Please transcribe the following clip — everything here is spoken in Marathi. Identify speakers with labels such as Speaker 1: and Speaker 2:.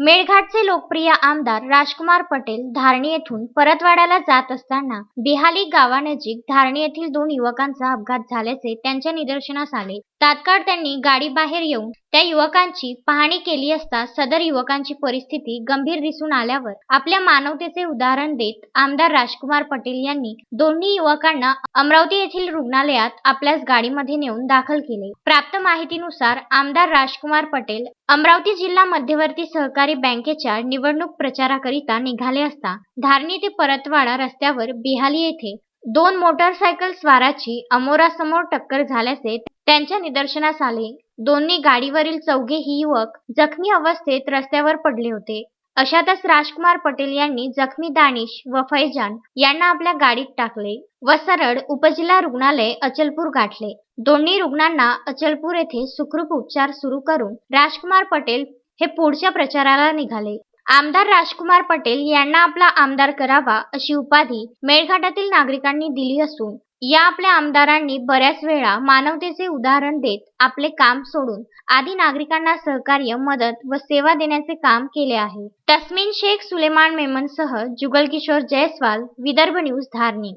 Speaker 1: मेळघाटचे लोकप्रिय आमदार राजकुमार पटेल धारणी येथून परतवाड्याला जात असताना बिहाली गावानजीक धारणी येथील दोन युवकांचा अपघात झाल्याचे त्यांच्या निदर्शनास आले. तात्काळ त्यांनी गाडी बाहेर येऊन त्या युवकांची पाहणी केली असता सदर युवकांची परिस्थिती गंभीर दिसून आल्यावर आपल्या मानवतेचे उदाहरण देत आमदार राजकुमार पटेल यांनी दोन्ही युवकांना अमरावती येथील रुग्णालयात आपल्याच गाडीमध्ये नेऊन दाखल केले. प्राप्त माहितीनुसार आमदार राजकुमार पटेल अमरावती जिल्हा मध्यवर्ती सहकारी बँकेच्या निवडणूक प्रचाराकरिता निघाले असता धारणी ते परतवाडा रस्त्यावर बिहाली येथे दोन मोटरसायकल स्वाराची अमोरासमोर टक्कर झाल्याचे त्यांच्या निदर्शनास आले. दोन्ही गाडीवरील चौघेही युवक जखमी अवस्थेत रस्त्यावर पडले होते. अशातच राजकुमार पटेल यांनी जखमी दानिश व फैजान यांना आपल्या गाडीत टाकले व सरळ उपजिल्हा रुग्णालय अचलपूर गाठले. दोन्ही रुग्णांना अचलपूर येथे सुखरूप उपचार सुरू करून राजकुमार पटेल हे पुढच्या प्रचाराला निघाले. आमदार राजकुमार पटेल यांना आपला आमदार करावा अशी उपाधी मेळघाटातील नागरिकांनी दिली असून या आपल्या आमदारांनी बऱ्याच वेळा मानवतेचे उदाहरण देत आपले काम सोडून आदी नागरिकांना सहकार्य मदत व सेवा देण्याचे काम केले आहे. तस्मिन शेख सुलेमान मेमनसह जुगल किशोर जयस्वाल विदर्भ न्यूज धारणी.